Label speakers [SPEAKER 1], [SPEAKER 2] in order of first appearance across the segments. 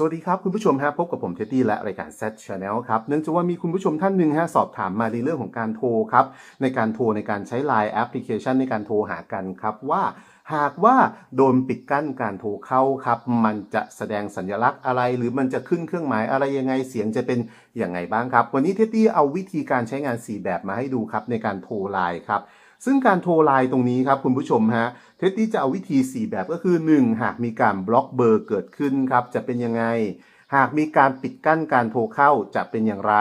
[SPEAKER 1] สวัสดีครับ คุณผู้ชมฮะพบกับผมเท็ดดี้และรายการ Z Channel ครับเนื่องจากว่ามีคุณผู้ชมท่านหนึ่งฮะสอบถามมาในเรื่องของการโทรครับ ในการโทรในการใช้ Line แอปพลิเคชันในการโทรหากันครับว่าหากว่าโดนปิดกั้นการโทรเข้าครับ มันจะแสดงสัญลักษณ์อะไร หรือมันจะขึ้นเครื่องหมายอะไรยังไงเสียงจะเป็นอย่างไงบ้างครับ วันนี้เท็ดดี้เอาวิธีการใช้งาน 4 แบบมาให้ดูครับในการโทรไลน์ครับ ซึ่งการโทรไลน์ตรงนี้ครับคุณผู้ชมฮะเท็ดดี้จะเอาวิธี 4 แบบก็คือ 1 หากมีการบล็อกเบอร์เกิดขึ้นครับจะเป็นยังไง หากมีการปิดกั้นการโทรเข้าจะเป็นอย่างไร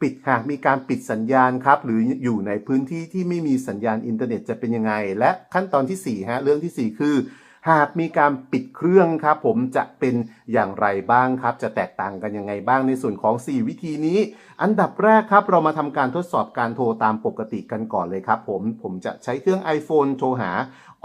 [SPEAKER 1] ปิดหากมีการปิดสัญญาณครับหรืออยู่ในพื้นที่ที่ไม่มีสัญญาณอินเทอร์เน็ตจะเป็นยังไง และขั้นตอนที่4ฮะเรื่องที่ 4 คือ หากมีการปิดเครื่องครับผมจะเป็นอย่างไรบ้างครับ จะแตกต่างกันยังไงบ้างในส่วนของ 4 วิธีนี้ อันดับแรกครับเรามาทำการทดสอบการโทรตามปกติกันก่อนเลยครับผมผมจะใช้เครื่อง iPhone โทรหา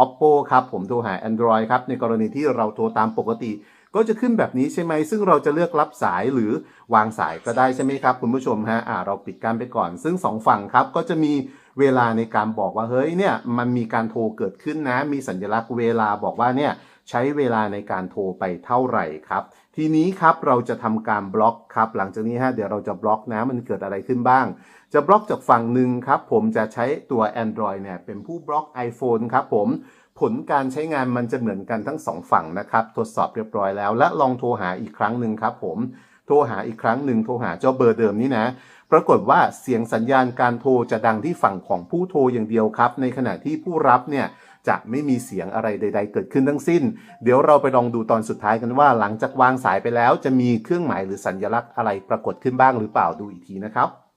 [SPEAKER 1] Oppo ครับผมโทรหา Android ครับในกรณีที่เราโทรตามปกติก็จะขึ้นแบบนี้ใช่ไหม ซึ่งเราจะเลือกรับสายหรือวางสายก็ได้ใช่ไหมครับ คุณผู้ชมฮะ อ่า เราปิดการไปก่อน ซึ่งสองฝั่งครับ ก็จะมี เวลาในการบอกว่าเฮ้ยเนี่ยมันมีการโทรเกิดขึ้นนะ มีสัญลักษณ์เวลาบอกว่าเนี่ยใช้เวลาในการโทรไปเท่าไหร่ครับ ทีนี้ครับเราจะทำการบล็อกครับ หลังจากนี้ฮะเดี๋ยวเราจะบล็อกนะมันเกิดอะไรขึ้นบ้าง จะบล็อกจากฝั่งหนึ่งครับ ผมจะใช้ตัว Android เนี่ยเป็นผู้บล็อก iPhone ครับผมผลการใช้งานมันจะเหมือนกันทั้งสองฝั่งนะครับ ทดสอบเรียบร้อยแล้ว และลองโทรหาอีกครั้งหนึ่งครับผม โทรหาอีกครั้งหนึ่งโทรหาเจ้าเบอร์เดิมนี้นะ ปรากฏว่าเสียงสัญญาณการโทรจะดังที่ฝั่งของผู้โทรอย่างเดียวครับ ในขณะที่ผู้รับเนี่ยจะไม่มีเสียงอะไรใด ๆ เกิดขึ้นทั้งสิ้น เดี๋ยวเราไปลองดูตอนสุดท้ายกันว่า หลังจากวางสายไปแล้วจะมีเครื่องหมายหรือสัญลักษณ์อะไรปรากฏขึ้นบ้างหรือเปล่าดูอีกทีนะครับ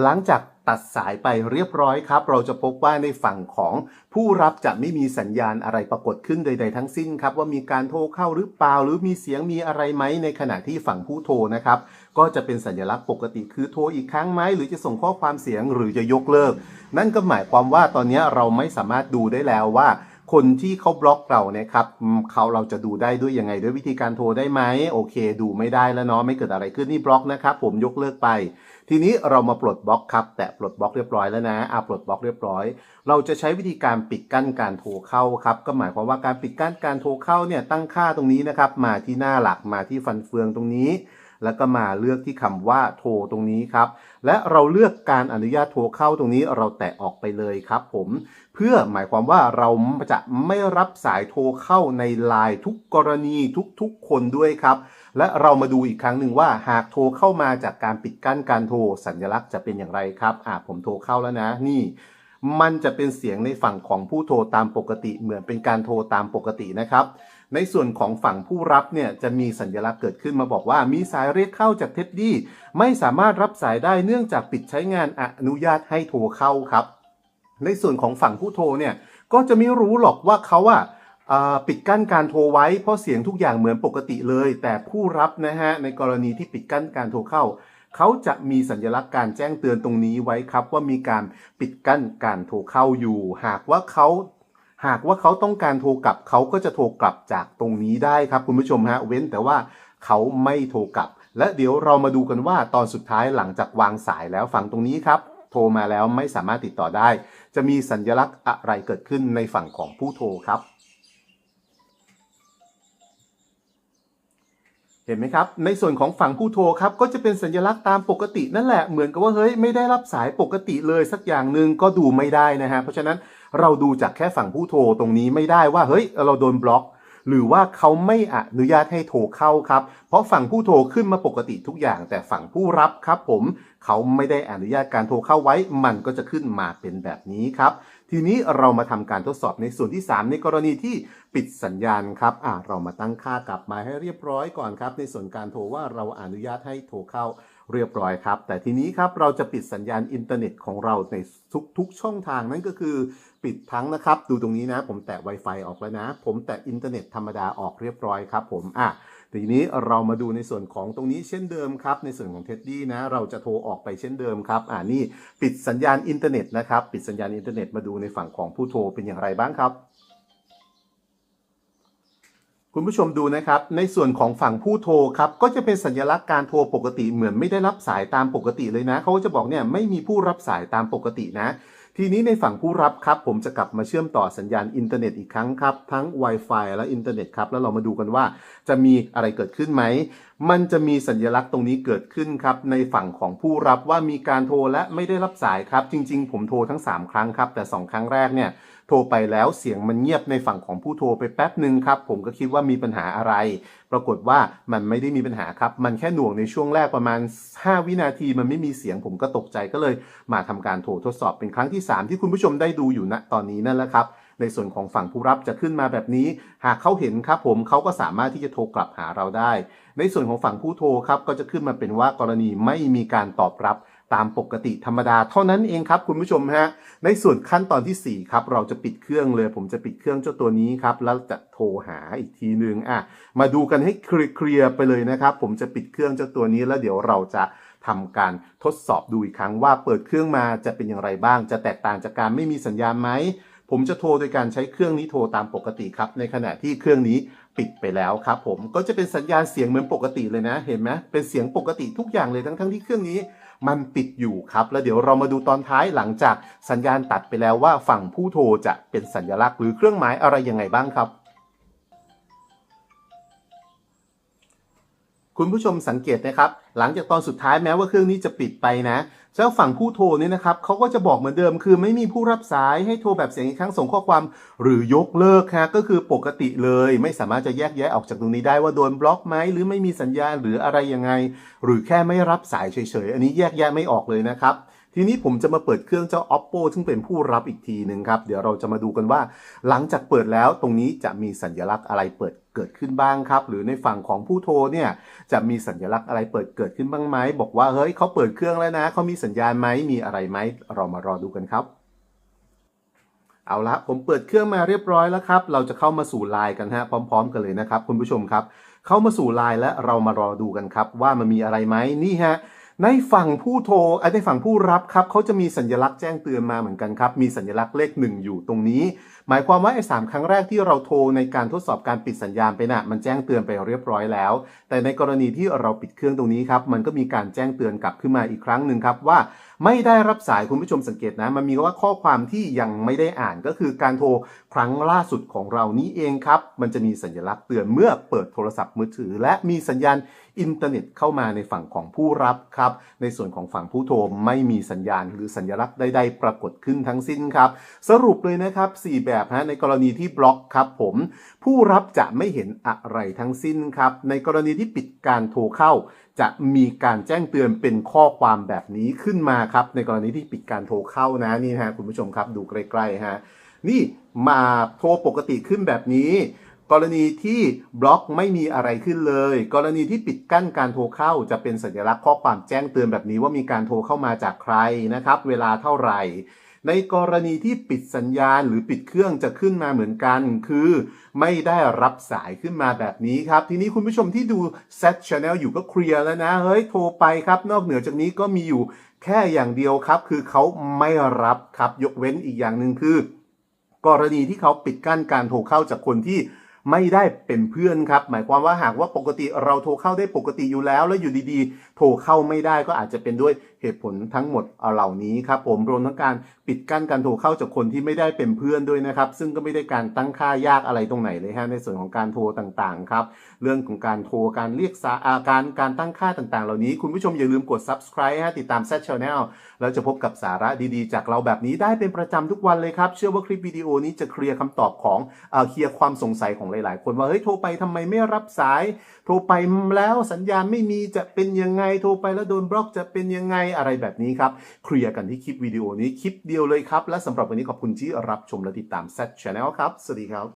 [SPEAKER 1] หลังจากตัดสายไปเรียบร้อยครับ เราจะพบว่าในฝั่งของผู้รับจะไม่มีสัญญาณอะไรปรากฏขึ้นใด ๆ ทั้งสิ้นครับ ว่ามีการโทรเข้าหรือเปล่าหรือมีเสียงมีอะไรไหมในขณะที่ฝั่งผู้โทรนะครับ ก็จะเป็นสัญลักษณ์ปกติคือโทรอีกครั้งไหมหรือจะส่งข้อความเสียงหรือจะยกเลิก นั่นก็หมายความว่าตอนนี้เราไม่สามารถดูได้แล้วว่า คนที่เขาบล็อกเราเนี่ยครับเขาเราจะดูได้ด้วยยังไงด้วยวิธีการโทรได้ไหมโอเค ดูไม่ได้แล้วเนาะไม่เกิดอะไรขึ้นนี่บล็อกนะครับผมยกเลิกไป ทีนี้เรามาปลดบล็อกครับ แตะปลดบล็อกเรียบร้อยแล้วนะอะปลดบล็อกเรียบร้อย เราจะใช้วิธีการปิดกั้นการโทรเข้าครับ ก็หมายความว่าการปิดกั้นการโทรเข้าเนี่ยตั้งค่าตรงนี้นะครับ มาที่หน้าหลักมาที่ฟันเฟืองตรงนี้ แล้วก็มาเลือกที่คำว่าโทรตรงนี้ครับ และเราเลือกการอนุญาตโทรเข้าตรงนี้เราแตะออกไปเลยครับผม เพื่อหมายความว่าเราจะไม่รับสายโทรเข้าในไลน์ทุกกรณีทุกๆคนด้วยครับ และเรามาดูอีกครั้งหนึ่งว่าหากโทรเข้ามาจากการปิดกั้นการโทรสัญลักษณ์จะเป็นอย่างไรครับอ่าผมโทรเข้าแล้วนะนี่ มันจะเป็นเสียงในฝั่งของผู้โทรตามปกติ เหมือนเป็นการโทรตามปกตินะครับ ในส่วนของฝั่งผู้รับเนี่ยจะมีสัญลักษณ์เกิดขึ้นมาบอกว่า มีสายเรียกเข้าจากเท็ดดี้ไม่สามารถรับสายได้เนื่องจากปิดใช้งานอนุญาตให้โทรเข้าครับ ในส่วนของฝั่งผู้โทรเนี่ยก็จะไม่รู้หรอกว่าเขาอะอ่าปิดกั้นการโทรไว้เพราะเสียงทุกอย่างเหมือนปกติเลย แต่ผู้รับนะฮะในกรณีที่ปิดกั้นการโทรเข้า เขาจะมีสัญลักษณ์การแจ้งเตือนตรงนี้ไว้ครับ ว่ามีการปิดกั้นการโทรเข้าอยู่ หากว่าเขาหากว่าเขาต้องการโทรกลับเขาก็จะโทรกลับจากตรงนี้ได้ครับคุณผู้ชมฮะเว้นแต่ว่าเขาไม่โทรกลับ และเดี๋ยวเรามาดูกันว่าตอนสุดท้ายหลังจากวางสายแล้วฝั่งตรงนี้ครับ โทรมาแล้วไม่สามารถติดต่อได้ จะมีสัญลักษณ์อะไรเกิดขึ้นในฝั่งของผู้โทรครับ ห็นไหมครับ ในส่วนของฝั่งผู้โทรครับก็จะเป็นสัญลักษณ์ตามปกตินั่นแหละเหมือนกับว่าเฮ้ยไม่ได้รับสายปกติเลยสักอย่างหนึ่งก็ดูไม่ได้นะฮะเพราะฉะนั้นเราดูจากแค่ฝั่งผู้โทรตรงนี้ไม่ได้ว่าเฮ้ยเราโดนบล็อกหรือว่าเขาไม่อนุญาตให้โทรเข้าครับ เพราะฝั่งผู้โทรขึ้นมาปกติทุกอย่าง แต่ฝั่งผู้รับครับผมเขาไม่ได้อนุญาตการโทรเข้าไว้ มันก็จะขึ้นมาเป็นแบบนี้ครับ ทีนี้เรามาทำการทดสอบในส่วนที่ 3 ในกรณีที่ปิดสัญญาณครับอ่าเรามาตั้งค่ากลับมาให้เรียบร้อยก่อนครับ ในส่วนการโทรว่าเราอนุญาตให้โทรเข้าเรียบร้อยครับ แต่ทีนี้ครับเราจะปิดสัญญาณอินเทอร์เน็ตของเราในทุกๆช่องทางนั่นก็คือปิดทั้งนะครับ ดูตรงนี้นะ ผมแตะ Wi-Fi ออกแล้วนะ ผมแตะอินเทอร์เน็ตธรรมดาออกเรียบร้อยครับ ผมอะ ทีนี้เรามาดูในส่วนของตรงนี้เช่นเดิมครับ ในส่วนของเท็ดดี้นะ เราจะโทรออกไปเช่นเดิมครับ อ่านี่ปิดสัญญาณอินเทอร์เน็ตนะครับ ปิดสัญญาณอินเทอร์เน็ตมาดูในฝั่งของผู้โทรเป็นอย่างไรบ้างครับ คุณผู้ชมดูนะครับ ในส่วนของฝั่งผู้โทรครับ ก็จะเป็นสัญลักษณ์การโทรปกติเหมือนไม่ได้รับสายตามปกติเลยนะ เขาก็จะบอกเนี่ยไม่มีผู้รับสายตามปกตินะทีนี้ในฝั่งผู้รับครับ ผมจะกลับมาเชื่อมต่อสัญญาณอินเทอร์เน็ตอีกครั้งครับ ทั้ง Wi-Fi และอินเทอร์เน็ตครับ แล้วเรามาดูกันว่าจะมีอะไรเกิดขึ้นไหม มันจะมีสัญลักษณ์ตรงนี้เกิดขึ้นครับ ในฝั่งของผู้รับว่ามีการโทรและไม่ได้รับสายครับ จริง ๆ ผมโทรทั้ง 3 ครั้งครับ แต่ 2 ครั้งแรกเนี่ยโทรไปแล้วเสียงมันเงียบในฝั่งของผู้โทรไปแป๊บหนึ่งครับ ผมก็คิดว่ามีปัญหาอะไร ปรากฏว่ามันไม่ได้มีปัญหาครับ มันแค่หน่วงในช่วงแรกประมาณ 5 วินาทีมันไม่มีเสียงผมก็ตกใจก็เลยมาทำการโทรทดสอบเป็นครั้งที่ 3 ที่คุณผู้ชมได้ดูอยู่ณตอนนี้นั่นแหละครับในส่วนของฝั่งผู้รับจะขึ้นมาแบบนี้ หากเขาเห็นครับผมเขาก็สามารถที่จะโทรกลับหาเราได้ ในส่วนของฝั่งผู้โทรครับก็จะขึ้นมาเป็นว่ากรณีไม่มีการตอบรับ ตามปกติธรรมดาเท่านั้นเองครับคุณผู้ชมฮะ ในส่วนขั้นตอนทีสี่ 4 ครับ เราจะปิดเครื่องเลย ผมจะปิดเครื่องเจ้าตัวนี้ครับ แล้วจะโทรหาอีกทีหนึ่งอะ มาดูกันให้เคลียร์ไปเลยนะครับ ผมจะปิดเครื่องเจ้าตัวนี้แล้วเดี๋ยวเราจะทำการทดสอบดูอีกครั้งว่าเปิดเครื่องมาจะเป็นอย่างไรบ้าง จะแตกต่างจากการไม่มีสัญญาณไหมผมจะโทรโดยการใช้เครื่องนี้โทรตามปกติครับ ในขณะที่เครื่องนี้ ปิดไปแล้วครับผมก็จะเป็นสัญญาณเสียงเหมือนปกติเลยนะ เห็นไหมเป็นเสียงปกติทุกอย่างเลยทั้งๆที่เครื่องนี้มันปิดอยู่ครับ แล้วเดี๋ยวเรามาดูตอนท้ายหลังจากสัญญาณตัดไปแล้วว่าฝั่งผู้โทรจะเป็นสัญลักษณ์หรือเครื่องหมายอะไรยังไงบ้างครับ คุณผู้ชมสังเกตนะครับ หลังจากตอนสุดท้ายแม้ว่าเครื่องนี้จะปิดไปนะเจ้าฝั่งผู้โทรเนี่ยนะครับเขาก็จะบอกเหมือนเดิมคือไม่มีผู้รับสายให้โทรแบบเสียงอีกครั้งส่งข้อความหรือยกเลิกฮะก็คือปกติเลย ไม่สามารถจะแยกแยะออกจากตรงนี้ได้ว่าโดนบล็อกไหมหรือไม่มีสัญญาณหรืออะไรยังไง หรือแค่ไม่รับสายเฉยๆ อันนี้แยกแยะไม่ออกเลยนะครับทีนี้ผมจะมาเปิดเครื่องเจ้า oppo ซึ่งเป็นผู้รับอีกทีหนึ่งครับ เดี๋ยวเราจะมาดูกันว่า หลังจากเปิดแล้วตรงนี้จะมีสัญลักษณ์อะไรเปิด เกิดขึ้นบ้างครับ หรือในฝั่งของผู้โทรเนี่ยจะมีสัญลักษณ์อะไรเปิดเกิดขึ้นบ้างไหมบอกว่าเฮ้ยเขาเปิดเครื่องแล้วนะเขามีสัญญาณไหมมีอะไรไหมเรามารอดูกันครับ เอาละผมเปิดเครื่องมาเรียบร้อยแล้วครับ เราจะเข้ามาสู่ไลน์กันฮะพร้อม ๆ กันเลยนะครับ คุณผู้ชมครับ เข้ามาสู่ไลน์และเรามารอดูกันครับ ว่ามันมีอะไรไหมนี่ฮะในฝั่งผู้โทรเอ้ในฝั่งผู้รับครับเขาจะมีสัญลักษณ์แจ้งเตือนมาเหมือนกันครับ มีสัญลักษณ์เลขหนึ่งอยู่ตรงนี้หมายความว่าไอ้สามครั้งแรกที่เราโทรในการทดสอบการปิดสัญญาณไปน่ะมันแจ้งเตือนไปเรียบร้อยแล้ว แต่ในกรณีที่เราปิดเครื่องตรงนี้ครับมันก็มีการแจ้งเตือนกลับขึ้นมาอีกครั้งหนึ่งครับว่าไม่ได้รับสายคุณผู้ชมสังเกตนะ มันมีว่าข้อความที่ยังไม่ได้อ่านก็คือการโทรครั้งล่าสุดของเรานี้เองครับ มันจะมีสัญลักษณ์เตือนเมื่อเปิดโทรศัพท์มือถือ และมีสัญญาณอินเทอร์เน็ตเข้ามาในฝั่งของผู้รับครับ ในส่วนของฝั่งผู้โทรไม่มีสัญญาณ หรือสัญลักษณ์ใดๆปรากฏขึ้นทั้งสิ้นครับ สรุปเลยนะครับ4แบบฮะในกรณีที่บล็อกครับผมผู้รับจะไม่เห็นอะไรทั้งสิ้นครับ ในกรณีที่ปิดการโทรเข้า จะมีการแจ้งเตือนเป็นข้อความแบบนี้ขึ้นมาครับ ในกรณีที่ปิดการโทรเข้านะนี่ฮะคุณผู้ชมครับดูใกล้ๆฮะนี่มาโทรปกติขึ้นแบบนี้ กรณีที่บล็อกไม่มีอะไรขึ้นเลย กรณีที่ปิดกั้นการโทรเข้า จะเป็นสัญลักษณ์ข้อความแจ้งเตือนแบบนี้ว่ามีการโทรเข้ามาจากใครนะครับ เวลาเท่าไหร่ ในกรณีที่ปิดสัญญาณหรือปิดเครื่องจะขึ้นมาเหมือนกัน คือไม่ได้รับสายขึ้นมาแบบนี้ครับ ทีนี้คุณผู้ชมที่ดู Set Channel อยู่ก็เคลียร์แล้วนะ เฮ้ย โทรไปครับ นอกเหนือจากนี้ก็มีอยู่แค่อย่างเดียวครับ คือเขาไม่รับครับ ยกเว้นอีกอย่างหนึ่งคือ กรณีที่เขาปิดกั้นการโทรเข้าจากคนที่ไม่ได้เป็นเพื่อนครับ หมายความว่าหากว่าปกติเราโทรเข้าได้ปกติอยู่แล้ว แล้วอยู่ดีๆ โทรเข้าไม่ได้ก็อาจจะเป็นด้วย เหตุผลทั้งหมดเหล่านี้ครับผมรวมทั้งการปิดกั้นการโทรเข้าจากคนที่ไม่ได้เป็นเพื่อนด้วยนะครับ ซึ่งก็ไม่ได้การตั้งค่ายากอะไรตรงไหนเลยฮะในส่วนของการโทรต่างๆครับเรื่องของการโทรการเรียกสาอาการการตั้งค่าต่างๆ เหล่านี้คุณผู้ชมอย่าลืมกด subscribe ฮะติดตาม Set Channel แล้วจะพบกับสาระดีๆ จากเราแบบนี้ได้เป็นประจำทุกวันเลยครับ เชื่อว่าคลิปวิดีโอนี้จะเคลียร์คำตอบของเอเคลียร์ความสงสัยของหลายๆ คนว่าเฮ้ยโทรไปทำไมไม่รับสาย โทรไปแล้วสัญญาณไม่มีจะเป็นยังไงโทรไปแล้วโดนบล็อกจะเป็นยังไงอะไรแบบนี้ครับ เคลียร์กันที่คลิปวิดีโอนี้คลิปเดียวเลยครับ และสำหรับวันนี้ขอบคุณที่รับชมและติดตาม Set Channel ครับ สวัสดีครับ